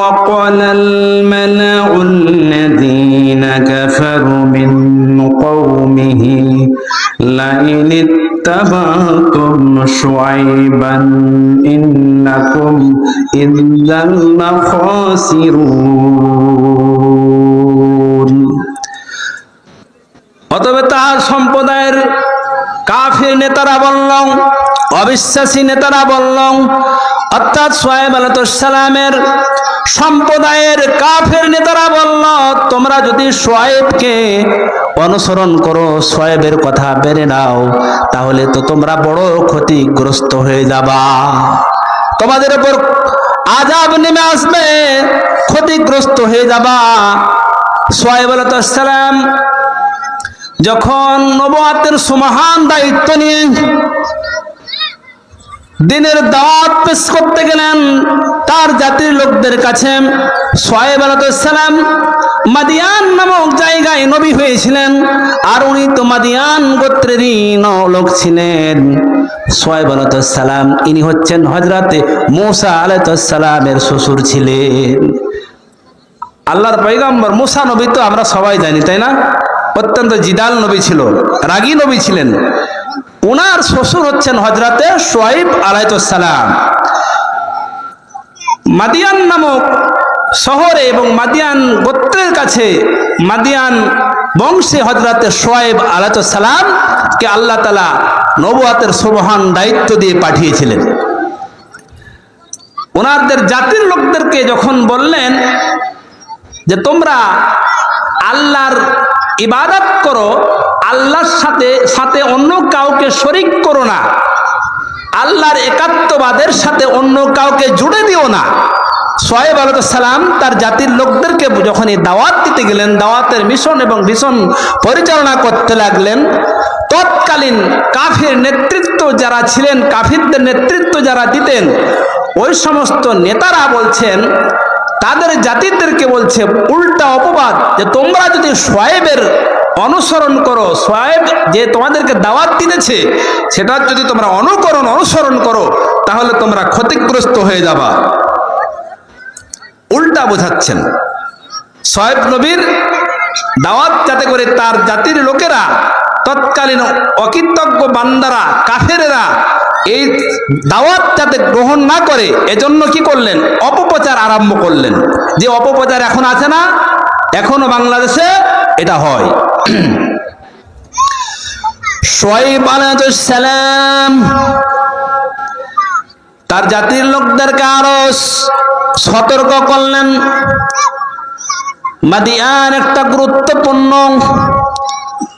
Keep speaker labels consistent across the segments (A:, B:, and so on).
A: وقال الملأ الذين كفروا من قومه لئن اتبعتم شعيبا إنكم إذا لخاسرون অতবে তার সম্প্রদায়ের কাফির নেতারা বলল অবিশ্বাসী নেতারা বলল, অর্থাৎ সোয়েব আলাতামের সম্প্রদায়ের কাফের নেতারা বলল, তোমরা যদি সোয়েবকে অনুসরণ করো সোয়েবের কথা বেড়ে নাও, তাহলে তো তোমরা বড় ক্ষতিগ্রস্ত হয়ে যাবা। তোমাদের উপর আজাব নেমে আসবে, ক্ষতিগ্রস্ত হয়ে যাবা। সোয়েব আলাতাম যখন নবাতের সুমহান দায়িত্ব নিয়ে দিনের দাওয়াত পেশ করতে গেলেন তার জাতির লোকদের কাছে। সোয়েব আলাইসালাম মাদিয়ান নামক জায়গায় নবী হয়েছিলেন আর উনি তো মাদিয়ান গোত্রেরই লোক ছিলেন। সোয়েব আলাইসালাম ইনি হচ্ছেন হজরতে মৌসা আলাইসালামের শ্বশুর ছিলেন। আল্লাহর পৈগম্বর মুসা নবী তো আমরা সবাই জানি, তাই না? অত্যন্ত জিদাল নবী ছিল, রাগী নবী ছিলেন। ওনার শ্বশুর হচ্ছেন হজরতে সোয়াইব আলাইসালাম মাদিয়ান নামক শহরে এবং মাদিয়ান গোত্রের কাছে মাদিয়ান বংশে হজরতে সোয়াইব আলাইসালাম কে আল্লাহ তালা নবুয়াতের সুবহান দায়িত্ব দিয়ে পাঠিয়েছিলেন। ওনাদের জাতির লোকদেরকে যখন বললেন যে তোমরা আল্লাহর ইবাদত করো, আল্লাহর সাথে সাথে অন্য কাউকে শরিক করো না। আল্লাহর একাত্মবাদের সাথে অন্য কাউকে জুড়ে দিও না। সোয়েব সালাম, তার জাতির লোকদেরকে যখন এই দাওয়াত দিতে গেলেন, দাওয়াতের মিশন এবং ভীষণ পরিচালনা করতে লাগলেন, তৎকালীন কাফির নেতৃত্ব যারা ছিলেন, কাফিরদের নেতৃত্ব যারা দিতেন, ওই সমস্ত নেতারা বলছেন তাদের জাতিদেরকে বলছে উল্টা অপবাদ যে তোমরা যদি সোয়েবের অনুসরণ করো সোয়েব যে তোমাদেরকে দাওয়াত দিতেছে সেটা যদি তোমরা অনুকরণ, অনুসরণ করো, তাহলে তোমরা ক্ষতিগ্রস্ত হয়ে যাবা। উল্টা বোঝাচ্ছেন। সোয়েব নবীর দাওয়াত যাতে করে তার জাতির লোকেরা তৎকালীন অকৃতজ্ঞ বান্দারা, কাফেরেরা এই দাওয়াত যাতে গ্রহণ না করে, এজন্য কি করলেন? অপপ্রচার আরম্ভ করলেন। যে অপপ্রচার এখন আছে না, এখনও বাংলাদেশে এটা হয়। সালাম, তার জাতির লোকদেরকে আরও সতর্ক করলেন। মাদিয়ান একটা গুরুত্বপূর্ণ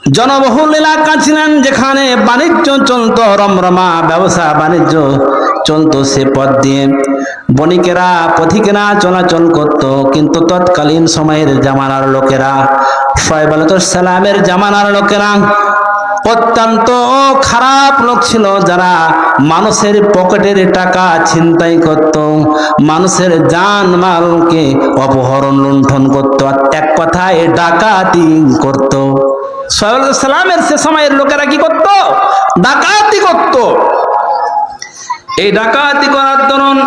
A: জনবহুল এলাকা ছিলেন যেখানে বাণিজ্য চলতো, রমরমা ব্যবসা বাণিজ্য চলতো সে পথ দিয়ে। বণিকেরা, পথিকেরা চলাচল করত, কিন্তু তৎকালীন সময়ের জামানার লোকেরা শোয়েব সালামের জামানার লোকেরা, অত্যন্ত খারাপ লোক ছিল যারা মানুষের পকেটের টাকা ছিনতাই করত, মানুষের যান মালকে অপহরণ লুণ্ঠন করত এক কথায় ডাকাতি করত। সালামের সে সময়ের লোকেরা কি করত? ডাকাতি করত। এই ডাকাতি করার দরুন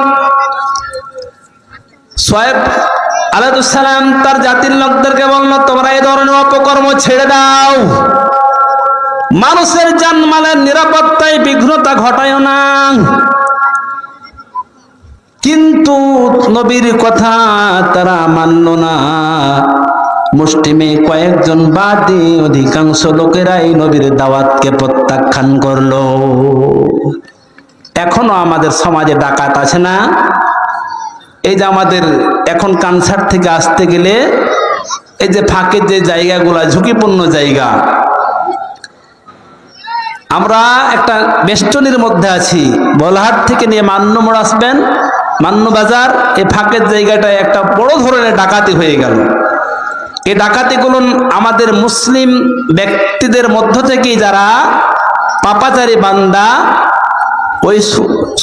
A: সোয়েব আলাদুসালাম তার জাতির লোকদেরকে বলল, তোমরা এই ধরনের অপকর্ম ছেড়ে দাও। মানুষের জানমালের নিরাপত্তায় বিঘ্নতা ঘটায় না। কিন্তু নবীর কথা তারা মানল না। মুষ্টিমে কয়েকজন বাদে অধিকাংশ লোকেরাই নবীর দাওয়াতকে প্রত্যাখ্যান করল। এখনও আমাদের সমাজে ডাকাত আছে না? এই যে আমাদের এখন কানসার থেকে আসতে গেলে এই যে ফাঁকের যে জায়গাগুলা, ঝুঁকিপূর্ণ জায়গা। আমরা একটা বেষ্টনীর মধ্যে আছি। বলহাট থেকে নিয়ে মান্য মোড় আসবেন, মান্য বাজার, এই ফাঁকের জায়গাটায় একটা বড় ধরনের ডাকাতি হয়ে গেল। এই ডাকাতিগুলো আমাদের মুসলিম ব্যক্তিদের মধ্য থেকেই যারা পাপাচারী বান্দা, ওই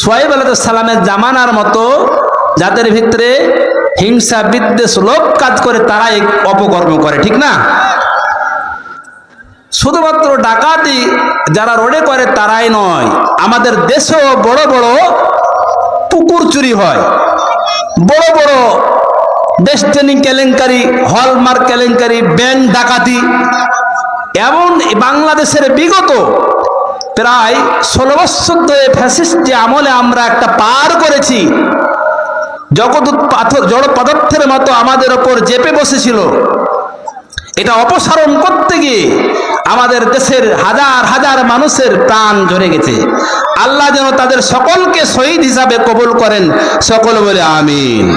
A: সোয়েব সালামের জামানার মতো যাদের ভিতরে হিংসা, বিদ্বেষ লোক কাজ করে তারাই অপকর্ম করে, ঠিক না? শুধুমাত্র ডাকাতি যারা রোডে করে তারাই নয়, আমাদের দেশেও বড় বড় পুকুর চুরি হয়, বড় বড় ডেস্টিনি কেলেঙ্কারি হলমার্ক কেলেঙ্কারি ব্যাংক ডাকাতি। এমন বাংলাদেশের বিগত প্রায় ষোলো বছর ধরে ফ্যাসিস্ট আমলে আমরা একটা পার করেছি। জগৎ পাথর, জড় পদার্থের মতো আমাদের ওপর চেপে বসেছিল। এটা অপসারণ করতে গিয়ে আমাদের দেশের হাজার হাজার মানুষের প্রাণ ঝরে গেছে। আল্লাহ যেন তাদের সকলকে শহীদ হিসাবে কবুল করেন। সকল বলে আমিন।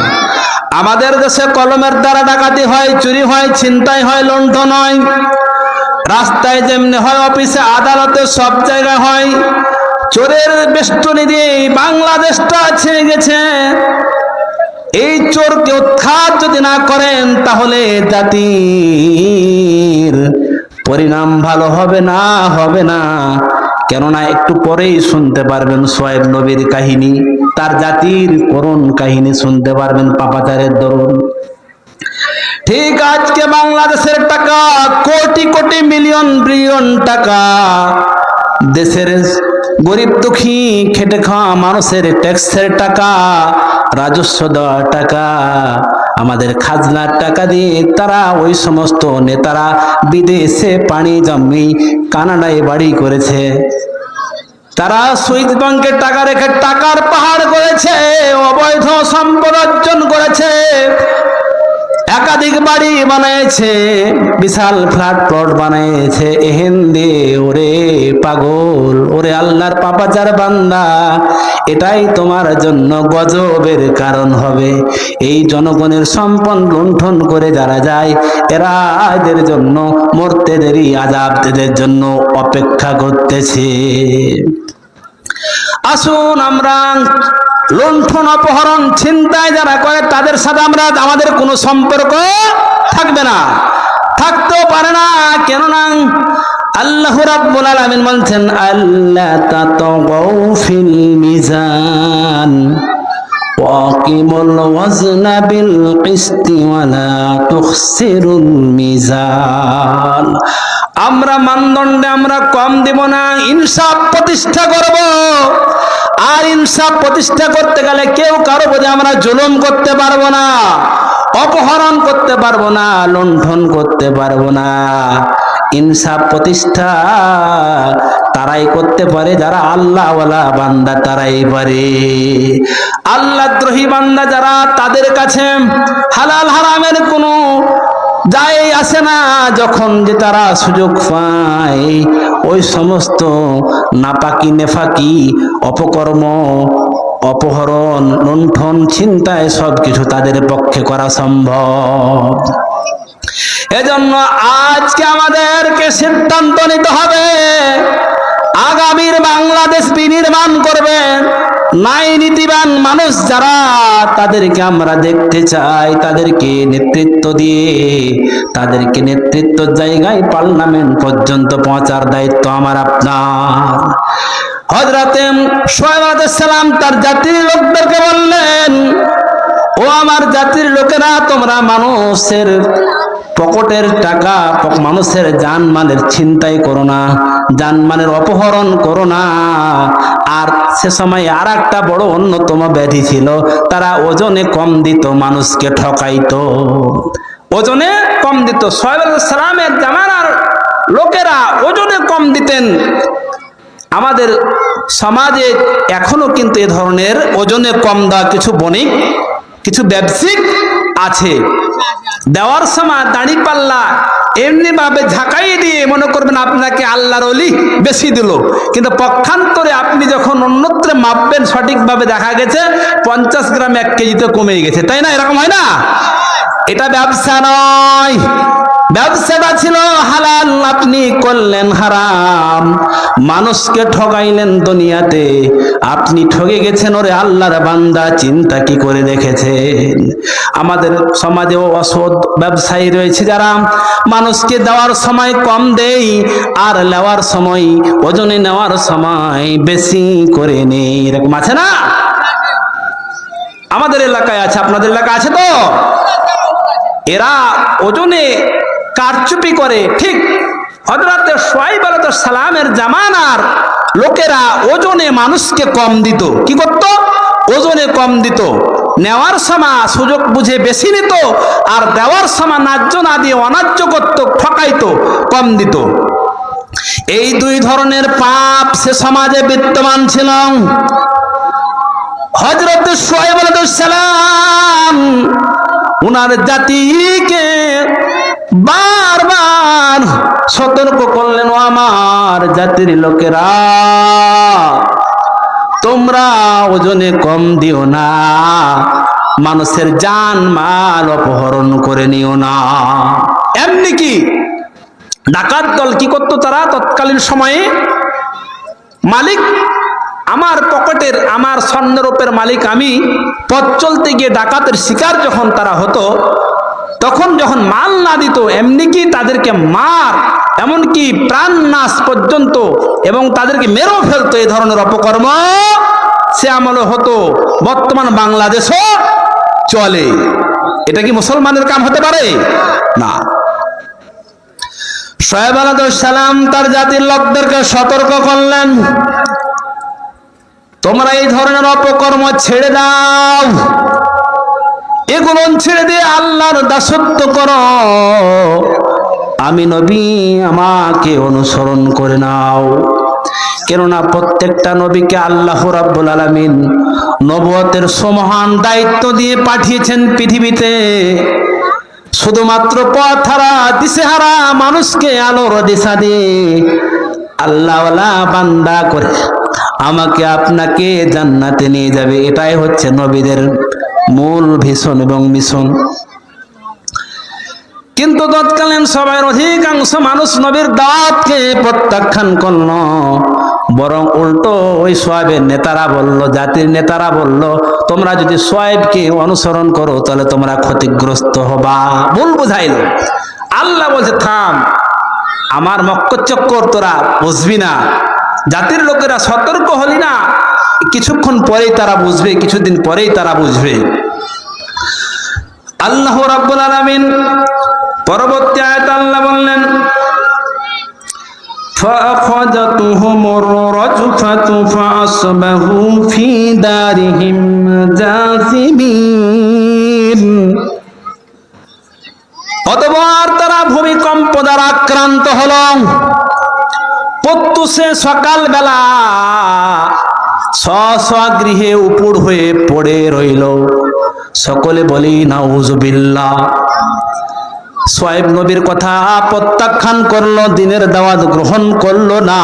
A: আমাদের দেশে কলমের দ্বারা ডাকাতি হয়, চুরি হয়, ছিনতাই হয়, লণ্ঠন হয়। রাস্তায় যেমনি হয়, অফিসে আদালতে সব জায়গায় হয়। চোরের বেষ্টনী দিয়ে বাংলাদেশটা ছেয়ে গেছে। এই চোরকে উৎখাত যদি না করেন, তাহলে জাতির পরিণাম ভালো হবে না হবে না। কেননা একটু পরেই শুনতে পারবেন সোয়েব নবীর কাহিনী, তার জাতির করুণ কাহিনী শুনতে পারবেন পাপাচারের দরুন। ঠিক আজকে বাংলাদেশের টাকা, কোটি কোটি মিলিয়ন বিলিয়ন টাকা। দেশের গরিব দুঃখী, খেটে খাওয়া মানুষের ট্যাক্সের টাকা, রাজস্ব দেওয়া টাকা। আমাদের খাজনার টাকা দিয়ে তারা ওই সমস্ত নেতারা বিদেশে পানি জমি কানাডায় বাড়ি করেছে। তারা সুইস ব্যাংকের টাকা রেখে টাকার পাহাড় করেছে, অবৈধ সম্পদ অর্জন করেছে। একাধিক বাড়ি বানিয়েছে বিশাল ফ্ল্যাট প্লট বানিয়েছে এহেন দে ওরে পাগল, ওরে আল্লাহর পাপাচার বান্দা। এটাই তোমার জন্য গজবের কারণ হবে। এই জনগণের সম্পদ লুণ্ঠন করে যারা যায়, এরা এদের জন্য মরতে দেরি, আজাব এদের জন্য অপেক্ষা করতেছে। আসুন আমরা লুণ্ঠন, অপহরণ, ছিনতাই যারা করে, তাদের সাথে আমরা, আমাদের কোনো সম্পর্ক থাকবে না। থাকতেও পারে না, কেননা আল্লাহ রাব্বুল আলামিন বলছেন আল্লাহ তাতাগাউ ফিল মিজান, ওয়াকিমুল ওয়াজনা বিল কিসতি ওয়ালা তুখসিরুল মিজান। আমরা মানদণ্ডে আমরা কম দেব না, ইনসাফ প্রতিষ্ঠা করব। ইনসাফ প্রতিষ্ঠা করতে গেলে কেউ কারও প্রতি আমরা জুলুম করতে পারব না, অপহরণ করতে পারব না, লুণ্ঠন করতে পারব না। ইনসাফ প্রতিষ্ঠা তারাই করতে পারে, যারা আল্লাহওয়ালা বান্দা তারাই পারে। আল্লাহ দ্রোহী বান্দা যারা তাদের কাছে হালাল হারামের কোনো যাই আসে না যখন যে তারা সুযোগ পায়। ওই সমস্ত নাপাকি, নেফাকি, অপকর্ম, অপহরণ, লুণ্ঠন ছিনতায় সব কিছু তাদের পক্ষে করা সম্ভব। এজন্য আজকে আমাদেরকে সিদ্ধান্ত নিতে হবে। আগামীর বাংলাদেশ বিনির্মাণ করবেন নাই নীতিবান মানুষ যারা, তাদেরকে আমরা দেখতে চাই, তাদেরকে নেতৃত্ব দিয়ে, তাদেরকে নেতৃত্ব জায়গায় পার্লামেন্ট পর্যন্ত পৌঁছার দায়িত্ব আমার আপনার। হজরতে সোহেব সালাম তার জাতির লোকদেরকে বললেন, ও আমার জাতির লোকেরা, তোমরা মানুষের পকেটের টাকা মানুষের জানমালের ছিনতাই করো না জানমালের অপহরণ করো না আর সে সময় আর একটা বড় অন্যতম ব্যাধি ছিল। তারা ওজনে কম দিত, মানুষকে ঠকাইতো। ওজনে কম দিত। সোহেব সালামের জামানার লোকেরা ওজনে কম দিতেন। আমাদের সমাজে এখনও কিন্তু এ ধরনের ওজনে কম দেওয়া কিছু বণিক, কিছু ব্যবসায়িক আছে। দেওয়ার সময় দাড়ি পাল্লা এমনি ভাবে ঝাঁকাই দিয়ে মনে করবেন আপনাকে আল্লাহর অলি বেশি দিল। কিন্তু পক্ষান্তরে আপনি যখন অন্যত্রে মাপবেন, সঠিকভাবে দেখা গেছে পঞ্চাশ গ্রাম এক কেজিতে কমে গেছে। তাই না? এরকম হয় না? এটা ব্যবসা নয়। ব্যবসাটা ছিল হালাল, আপনি করলেন হারাম। মানুষকে ঠকাইলেন দুনিয়াতে, আপনি ঠকে গেছেন, ওরে আল্লাহর বান্দা, চিন্তা কি করে দেখেছেন? আমাদের সমাজেও অসৎ ব্যবসায়ী রয়েছে যারা। মানুষকে দেওয়ার সময় কম দেই, আর নেওয়ার সময়, ওজনে নেওয়ার সময় বেশি করে নেই। এরকম আছে না? আমাদের এলাকায় আছে, আপনাদের এলাকা আছে তো? এরা ওজনে কারচুপি করে, ঠিক হজরতে সোয়াইব আলাইহিস সালামের জামানার লোকেরা ওজনে মানুষকে কম দিত। কি করত? ওজনে কম দিত। নেওয়ার সময় সুযোগ বুঝে বেশি নিত আর দেওয়ার সময় ন্যায্য না দিয়ে অনার্য করত, ঠকাইত, কম দিত। এই দুই ধরনের পাপ সে সমাজে বিদ্যমান ছিল। হজরত সোহেব সালাম, উনার জাতিকে বারবার সতর্ক করলেন আমার জাতির লোকেরা, তোমরা ওজনে কম দিও না, মানুষের জান মাল অপহরণ করে নিও না। এমনি কি ডাকাত দল কি করতো তারা তৎকালীন সময়ে? মালিক, আমার পকেটের, আমার স্বর্ণরূপের মালিক আমি পথ চলতে গিয়ে ডাকাতের শিকার যখন তারা হতো তখন যখন মাল না দিত, এমনি কি তাদেরকে মার, এমনকি প্রাণ নাশ পর্যন্ত এবং তাদেরকে মেরেও ফেলতো এই ধরনের অপকর্ম? সে আমলে হতো। বর্তমান বাংলাদেশও চলে। এটা কি মুসলমানের কাম হতে পারে? না। শোয়েব সালাম তার জাতির লোকদেরকে সতর্ক করলেন। তোমরা এই ধরনের অপকর্ম ছেড়ে দাও। এগুলো ছেড়ে দিয়ে আল্লাহর দাসত্ব করো। আমি নবী, আমাকে অনুসরণ করে নাও। কেননা প্রত্যেকটা নবীকে আল্লাহ রাব্বুল আলামিন নবুয়তের সমহান দায়িত্ব দিয়ে পাঠিয়েছেন পৃথিবীতে। শুধুমাত্র পথহারা, দিশেহারা মানুষকে আলোর দিশা দিয়ে আল্লাহওয়ালা বান্দা করে আমাকে আপনাকে জান্নাতে নিয়ে যাবে। এটাই হচ্ছে নবীদের মূল ভীষণ এবং মিশন। কিন্তু তৎকালীন সবাই অধিকাংশ মানুষ নবীর দাঁতকে প্রত্যাখ্যান করল, বরং উল্টো ওই সোয়াবের নেতারা বলল, জাতির নেতারা বলল, তোমরা যদি সোয়াইবকে অনুসরণ করো, তাহলে তোমরা ক্ষতিগ্রস্ত হবা। ভুল বুঝাইল। আল্লাহ বলছে, থাম, আমার মক্কচক্কর তোরা বুঝবি না। জাতির লোকেরা সতর্ক হলি না। কিছুক্ষণ পরেই তারা বুঝবে কিছুদিন পরেই তারা বুঝবে আল্লাহ রাব্বুল আলামিন পরবর্তী আয়াত আল্লাহ বললেন فأخذتهم الرجفة فأصبحوا في دارهم جاثمين অতবার তারা ভূমিকম্প দ্বারা আক্রান্ত হল প্রত্যুষে সকালবেলা স্ব গৃহে উপুর হয়ে পড়ে রইল। সকলে বলি, নাউজুবিল্লাহ। সোয়েব নবীর কথা প্রত্যাখ্যান করল, দিনের দাওয়াত গ্রহণ করল না।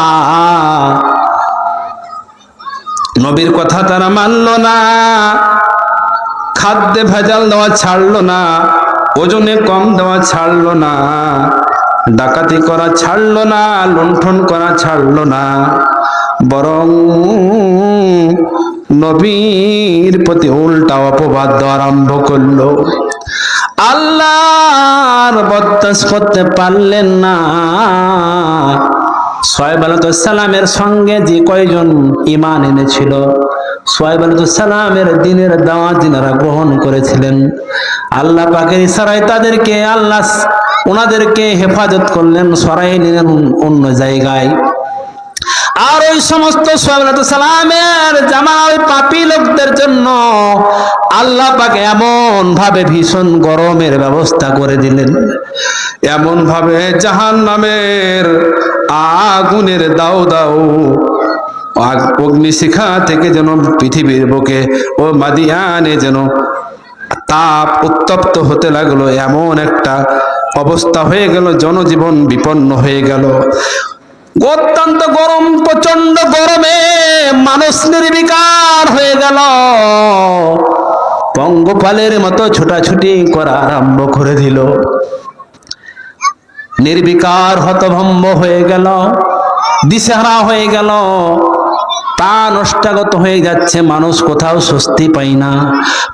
A: নবীর কথা তারা মানল না। খাদ্যে ভেজাল দেওয়া ছাড়লো না। ওজনে কম দেওয়া ছাড়লো না। ডাকাতি করা ছাড়লো না। লুণ্ঠন করা ছাড়লো না। বরং নবীর প্রতি উল্টা অপবাদ দেওয়া আরম্ভ করল। আল্লাহর বত্তাস করতে পারলেন না। সোয়েব সালামের সঙ্গে যে কয়জন ইমান এনেছিল সোয়েব সালামের দিনের দাওয়া যিনারা গ্রহণ করেছিলেন, আল্লাহ পাকের ইশারায় তাদেরকে আল্লাহ, ওনাদেরকে হেফাজত করলেন সরাই নিলেন অন্য জায়গায়। আর ওই সমস্ত সালামের জামাল পাপি লোকদের জন্য আল্লাহ পাকে এমন ভাবে ভীষণ গরমের ব্যবস্থা করে দিলেন। এমন ভাবে জাহান নামের আগুনের দাও দাও অগ্নিশিখা থেকে যেন পৃথিবীর বুকে ও মাদিয়ানে যেন তাপ উত্তপ্ত হতে লাগল, এমন একটা অবস্থা হয়ে গেল, জনজীবন বিপন্ন হয়ে গেল। অত্যন্ত গরম প্রচণ্ড গরমে মানুষ নির্বিকার হয়ে গেল। পঙ্গপালের মতো ছোটাছুটি করা আরম্ভ করে দিল। নির্বিকার হতভম্ব হয়ে গেল, দিশেহারা হয়ে গেল। তা নষ্টাগত হয়ে যাচ্ছে, মানুষ কোথাও স্বস্তি পাই না।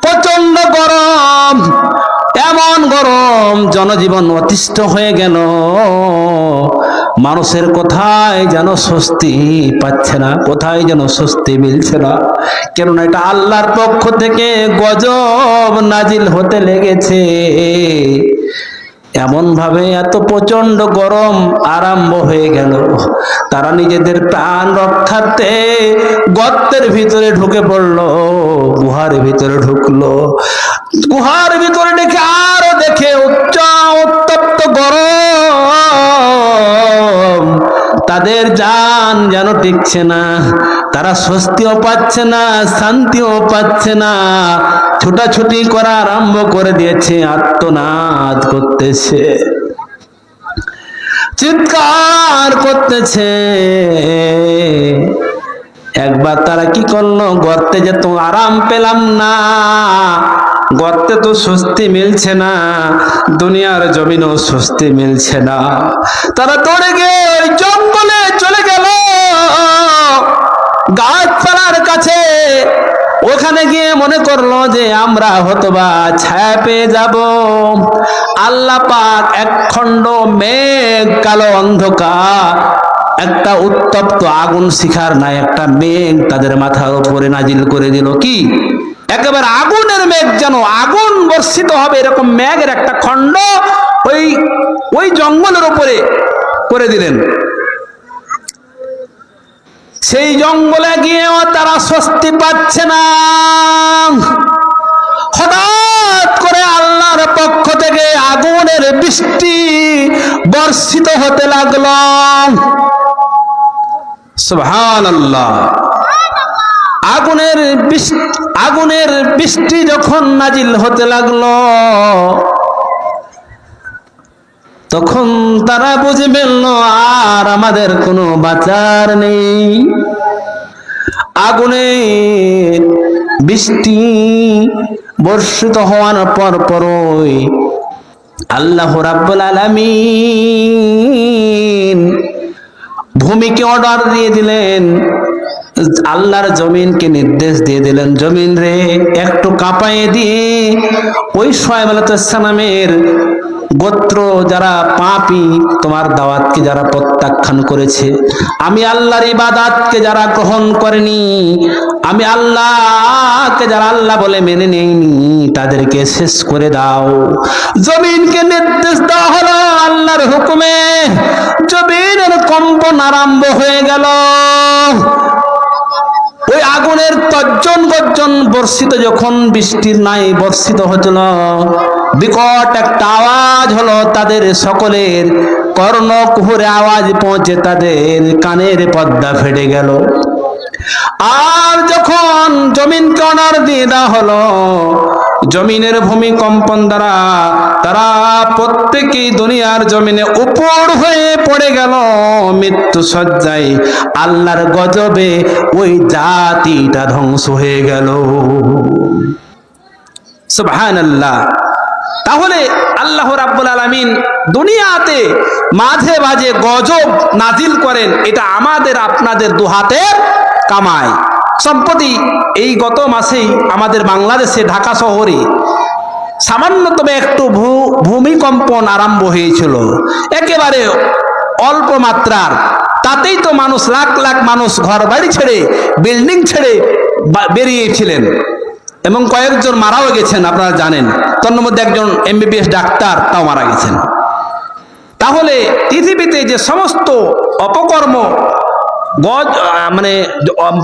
A: প্রচণ্ড গরম, এমন গরম, জনজীবন অতিষ্ঠ হয়ে গেল। মানুষের কোথায় যেন স্বস্তি পাচ্ছে না? কোথায় যেন স্বস্তি মিলছে না? কেননা এটা আল্লাহর পক্ষ থেকে গজব নাজিল হতে লেগেছে। এমন ভাবে এত প্রচণ্ড গরম আরম্ভ হয়ে গেল। তারা নিজেদের প্রাণ রক্ষার্থে গর্তের ভিতরে ঢুকে পড়ল, গুহার ভিতরে ঢুকলো। গুহার ভিতরে দেখে আরও দেখে উচ্চ, উত্তপ্ত গরম তাদের যান যেন টিকছে না, তারা স্বস্তিও পাচ্ছে না, শান্তিও পাচ্ছে না। ছোটাছুটি করা আরম্ভ করে দিয়েছে, আত্মনাদ করতেছে। চিৎকার করতেছে। একবার তারা কি করল? গর্তে যে তো আরাম পেলাম না। গর্তে তো স্বস্তি মিলছে না। দুনিয়ার জমিনও স্বস্তি মিলছে না। তারা দৌড়ে গিয়ে ওই জঙ্গলে চলে গেল। গাছপালার কাছে। ওখানে গিয়ে মনে করল যে আমরা হতবা ছায়া পেয়ে যাব। আল্লাহ পাক এক খণ্ড মেঘ, কালো অন্ধকার একটা উত্তপ্ত আগুন শিখার নাই, একটা মেঘ তাদের মাথার উপরে নাজিল করে দিল। কি? একেবারে আগুনের মেঘ যেন আগুন বর্ষিত হবে, এরকম মেঘের একটা খণ্ড ওই ওই জঙ্গলের উপরে করে দিলেন। সেই জঙ্গলে গিয়েও তারা স্বস্তি পাচ্ছে না। হঠাৎ করে আল্লাহর পক্ষ থেকে আগুনের বৃষ্টি বর্ষিত হতে লাগল। আগুনের আগুনের বৃষ্টি যখন নাজিল হতে লাগল, তখন তারা বুঝে ফেলল, আর আমাদের কোনো বাঁচার নেই। আগুনে বৃষ্টি বর্ষিত হওয়ার পর পরই আল্লাহ রাব্বুল আলামিন ভূমিকে অর্ডার দিয়ে দিলেন। আল্লাহর জমিনকে নির্দেশ দিয়ে দিলেন, জমিন রে, একটু কাঁপায়ে দিয়ে ওই সোয়েব আলাইসালামের গোত্র যারা পাপি, তোমার দাওয়াতকে যারা প্রত্যাখ্যান করেছে, আমি আল্লাহর ইবাদাতকে যারা গ্রহণ করেনি, আমি আল্লাহকে যারা আল্লাহ বলে মেনে নেয়নি, তাদেরকে শেষ করে দাও। জমিনকে নির্দেশ দেওয়া হলো আল্লাহর হুকুমে। কম্পন আরম্ভ হয়ে গেল। ওই আগুনের তর্জন গর্জন বর্ষিত যখন বৃষ্টির নাই বর্ষিত হচ্ছিল। বিকট একটা আওয়াজ হলো তাদের সকলের। কর্ণ কুহুরে আওয়াজ পৌঁছে তাদের কানের পদ্মা ফেটে গেল। আর যখন জমিন কর্নার দিয়ে দেওয়া হলো, জমিনের ভূমিকম্পন দ্বারা তারা প্রত্যেকেই দুনিয়ার জমিনে উপর হয়ে পড়ে গেল, মৃত্যু সজ্জায় আল্লাহর গজবে ওই জাতিটা ধ্বংস হয়ে গেল। সুবহানাল্লাহ। তাহলে আল্লাহ রাব্বুল আলামিন দুনিয়াতে মাঝে মাঝে গজব নাজিল করেন, এটা আমাদের, আপনাদের দুহাতের কামায় সম্প্রতি এই গত মাসেই আমাদের বাংলাদেশে ঢাকা শহরে সামান্যতম একটু ভূমিকম্পন আরম্ভ হয়েছিল। একেবারে অল্প মাত্রার। তাতেই তো মানুষ লাখ লাখ মানুষ ঘর বাড়ি ছেড়ে, বিল্ডিং ছেড়ে বেরিয়েছিলেন। এবং কয়েকজন মারাও গেছেন, আপনারা জানেন। তার মধ্যে একজন এমবিবিএস ডাক্তার, তাও মারা গেছেন। তাহলে পৃথিবীতে যে সমস্ত অপকর্ম গজ মানে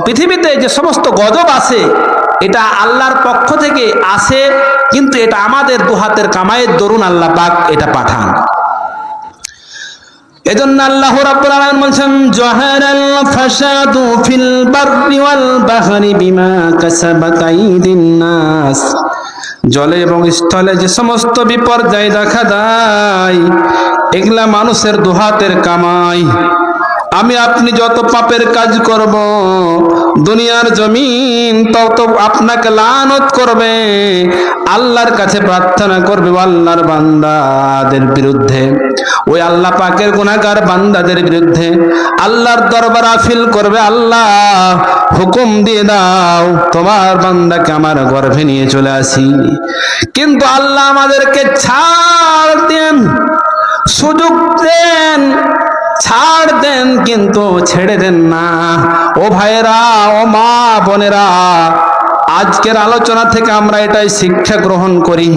A: পৃথিবীতে যে সমস্ত গজব আছে, এটা আল্লাহর পক্ষ থেকে আসে কিন্তু এটা আমাদের দুহাতের কামাইয়ের দরুন আল্লাহ পাক এটা পাঠান। এজন্য আল্লাহ রাব্বুল আলামিন বলছেন জাহারাল ফাসাদু বিমা কাসাবাত জলে এবং স্থলে যে সমস্ত বিপর্যয় দেখা দেয়, এগুলা মানুষের দুহাতের কামাই। আমি আপনি যত পাপের কাজ করব, দুনিয়ার জমিন তত আপনাকে লানত করবে। আল্লাহর কাছে প্রার্থনা করবে আল্লাহর বান্দাদের বিরুদ্ধে। ওই আল্লাহ পাকের গুনাহগার বান্দাদের বিরুদ্ধে আল্লাহর দরবার আফিল করবে, আল্লাহ হুকুম দিয়ে দাও, তোমার বান্দাকে আমার গর্ভে নিয়ে চলে আসি। কিন্তু আল্লাহ আমাদেরকে ছাড় দেন, সুযোগ দেন ছাড় দেন কিন্তু ছেড়ে দেন না। ও ভাইয়েরা, ও মা বোনেরা, আজকের আলোচনা থেকে আমরা এটাই শিক্ষা গ্রহণ করি।